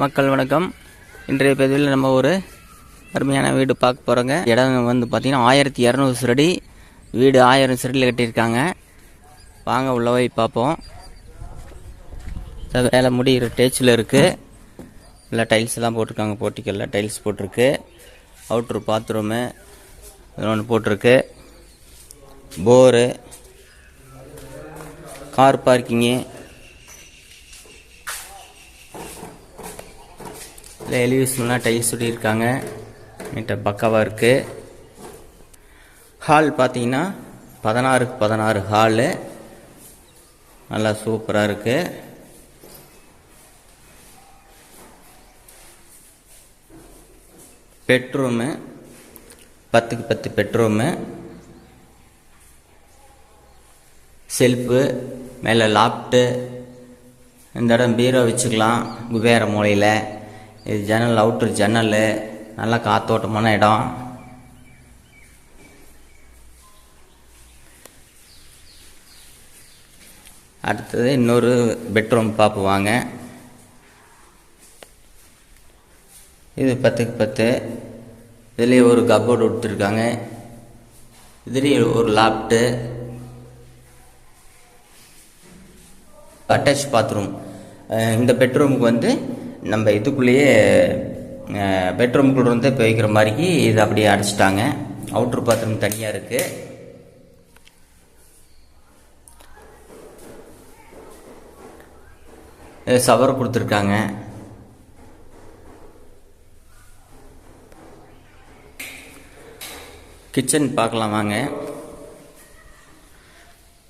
மக்கள் வணக்கம். இன்றைய பதிவில் நம்ம ஒரு அருமையான வீடு பார்க்க போகிறோங்க இடம் வந்து பார்த்திங்கன்னா ஆயிரத்தி இரநூறு சரடி வீடு ஆயிரம் சரடியில் கட்டியிருக்காங்க. வாங்க உள்ள போய் பார்ப்போம். வேலை முடிகிற டேச்சில் இருக்குது இல்லை டைல்ஸ் எல்லாம் போட்டிருக்காங்க. போட்டிக்கல்ல டைல்ஸ் போட்டிருக்கு. அவுட்ரு பாத்ரூமு ஒன்று போட்டிருக்கு. போரு கார் பார்க்கிங்கு இல்லை எலிவேஷன்லாம் டைல்ஸ் சொல்லியிருக்காங்க. நீட்டாக பக்காவாக இருக்குது ஹால் பார்த்தீங்கன்னா பதினாறுக்கு பதினாறு ஹாலு நல்லா சூப்பராக இருக்குது பெட்ரூமு பத்துக்கு பத்து பெட்ரூமு செல்ஃபு மேலே லாப்ட்டு இந்த இடம் பீரோ வச்சுக்கலாம் குபேர மூலையில். இது ஜன்னல் அவுட்ரு ஜன்னல் நல்லா காத்தோட்டமான இடம். அடுத்தது இன்னொரு பெட்ரூம் பார்ப்போம் வாங்க இது பத்துக்கு பத்து. இதுலேயே ஒரு கப்போர்டு கொடுத்துருக்காங்க. இதுலேயும் ஒரு லாப்ட்டு அட்டாச் பாத்ரூம் இந்த பெட்ரூமுக்கு வந்து நம்ம இதுக்குள்ளேயே பெட்ரூம்குள்ள இருந்து இப்போ வைக்கிற மாதிரிக்கு இது அப்படியே அடைச்சிட்டாங்க. அவுட்ரு பாத்ரூம் தனியாக இருக்குது சவர் கொடுத்துருக்காங்க. கிச்சன் பார்க்கலாம் வாங்க.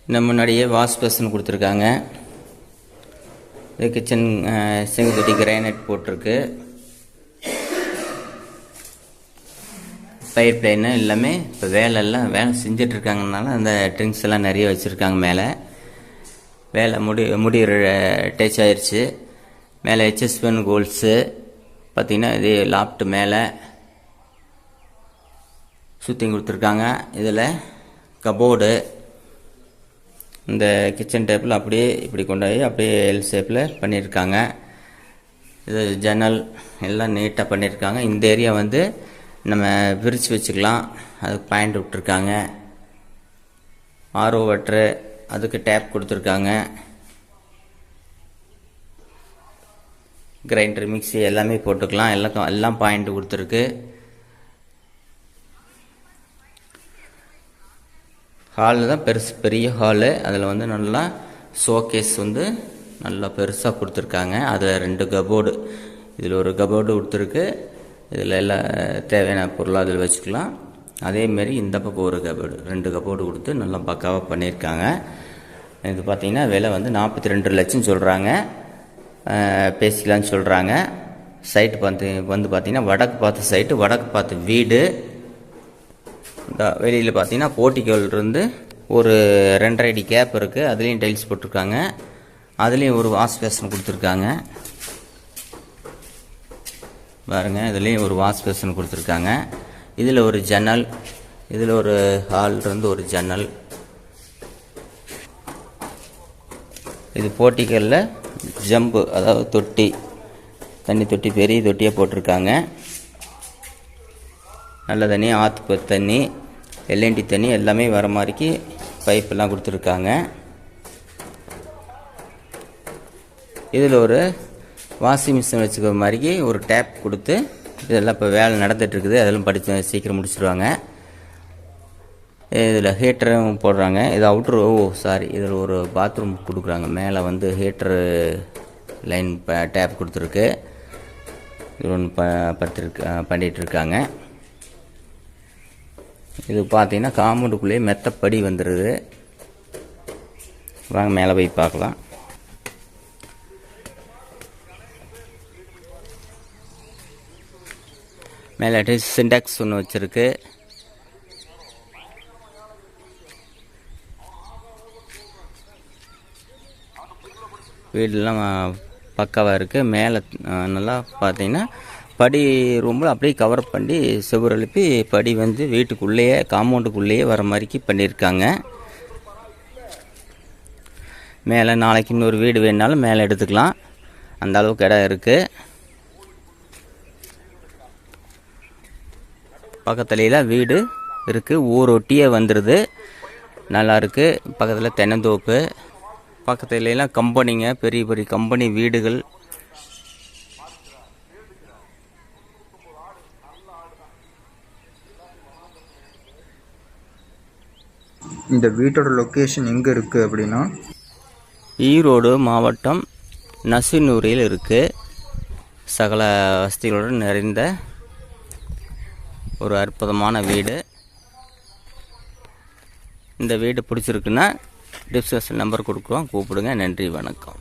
இந்த முன்னாடியே வாஷ் பேசன் கொடுத்துருக்காங்க. இது கிச்சன் செங்குத்தடி கிரானைட் போட்டிருக்கு. ஃபயர் பிளேனு எல்லாமே இப்போ வேலை எல்லாம் வேலை செஞ்சிட்ருக்காங்கனால அந்த ட்ரிங்க்ஸ் எல்லாம் நிறைய வச்சுருக்காங்க மேலே. வேலை முடி முடிகிற டச் ஆயிடுச்சு மேலே ஹெச்எஸ்பன் கோல்ஸு பார்த்திங்கன்னா இது லாப்ட் மேலே சுற்றி கொடுத்துருக்காங்க. இதில் கபோர்டு இந்த கிச்சன் டேப்பில் அப்படியே இப்படி கொண்டு போய் அப்படியே எல் ஷேப்பில் பண்ணியிருக்காங்க. இது ஜன்னல் எல்லாம் நீட்டாக பண்ணியிருக்காங்க. இந்த ஏரியா வந்து நம்ம பிரித்து வச்சுக்கலாம். அதுக்கு பாயிண்ட் விட்டுருக்காங்க. ஆர்ஓ வாட்ரு அதுக்கு டேப் கொடுத்துருக்காங்க. கிரைண்டர் மிக்சி எல்லாமே போட்டுக்கலாம். எல்லாம் எல்லாம் பாயிண்ட் கொடுத்துருக்கு. ஹாலில் தான் பெருசு பெரிய ஹாலு. அதில் வந்து நல்லா ஷோகேஸ் வந்து நல்லா பெருசாக கொடுத்துருக்காங்க. அதில் ரெண்டு கபோர்டு. இதில் ஒரு கபோர்டு கொடுத்துருக்கு. இதில் எல்லா தேவையான பொருளாக அதில் வச்சுக்கலாம். அதேமாரி இந்த பக்கம் ஒரு கபோர்டு. ரெண்டு கபோர்டு கொடுத்து நல்லா பக்காவாக பண்ணியிருக்காங்க இது பார்த்திங்கன்னா விலை வந்து நாற்பத்தி ரெண்டு லட்சம் சொல்கிறாங்க பேசிக்கலான்னு சொல்கிறாங்க சைட்டு பார்த்து வந்து பார்த்திங்கன்னா வடக்கு பார்த்த சைட்டு வடக்கு பார்த்த வீடு. வெளியில் பார்த்தீங்கன்னா போர்ட்டிகோல்ருந்து ஒரு ரெண்டரை அடி கேப் இருக்குது அதுலேயும் டைல்ஸ் போட்டிருக்காங்க. அதுலேயும் ஒரு வாஷ் பேசன் கொடுத்துருக்காங்க. பாருங்க இதுலேயும் ஒரு வாஷ் பேசன் கொடுத்துருக்காங்க. இதில் ஒரு ஜன்னல் இதில் ஒரு ஹால்லேருந்து ஒரு ஜன்னல். இது போர்ட்டிக்கலில் ஜம்பு அதாவது தொட்டி தண்ணி தொட்டி பெரிய தொட்டியாக போட்டிருக்காங்க. நல்ல தண்ணி ஆற்று தண்ணி. எல்என்டி தண்ணி எல்லாமே வர மாதிரிக்கு பைப்பெல்லாம் கொடுத்துருக்காங்க. இதில் ஒரு வாஷிங் மிஷின் வச்சுக்கிற மாதிரிக்கு ஒரு டேப் கொடுத்து இதெல்லாம் இப்போ வேலை நடந்துகிட்ருக்குது. அதெல்லாம் படித்து சீக்கிரம் முடிச்சிடுவாங்க இதில் ஹீட்டரும் போடுறாங்க. இது அவுட்ரு ஓ சாரி இதில் ஒரு பாத்ரூம் கொடுக்குறாங்க. மேலே வந்து ஹீட்டரு லைன் டேப் கொடுத்துருக்கு. இது ஒன்று ப படுத்துருக்கு பண்ணிகிட்ருக்காங்க. இது பார்த்தீங்கன்னா காம்பவுண்டுக்குள்ளேயே மெத்தப்படி வந்துடுது வாங்க மேலே போய் பார்க்கலாம். மேலே சிண்டாக்ஸ் ஒன்று வச்சுருக்கு. வீடெல்லாம் பக்காவாக இருக்குது மேலே நல்லா பார்த்தீங்கன்னா படி ரூமில் அப்படியே கவர் பண்ணி செவ்வறு எழுப்பி படி வந்து வீட்டுக்குள்ளேயே காம்பவுண்டுக்குள்ளேயே வர மாதிரிக்கு பண்ணியிருக்காங்க. மேலே நாளைக்கு இன்னொரு வீடு வேணுனாலும் மேலே எடுத்துக்கலாம். அந்த அளவுக்கு இடம் இருக்குது பக்கத்துலலாம் வீடு இருக்குது ஊரொட்டியே வந்துடுது நல்லாயிருக்கு பக்கத்தில் தென்னந்தோப்பு. பக்கத்துலலாம் கம்பெனிங்க பெரிய பெரிய கம்பெனி வீடுகள் இந்த வீட்டோட லொக்கேஷன் எங்கே இருக்குது அப்படின்னா? ஈரோடு மாவட்டம் நசினூரில் இருக்குது சகல வசதிகளுடன் நிறைந்த ஒரு அற்புதமான வீடு. இந்த வீடு பிடிச்சிருக்குன்னா டிஸ்கஷன் நம்பர் கொடுக்குறோம். கூப்பிடுங்க. நன்றி. வணக்கம்.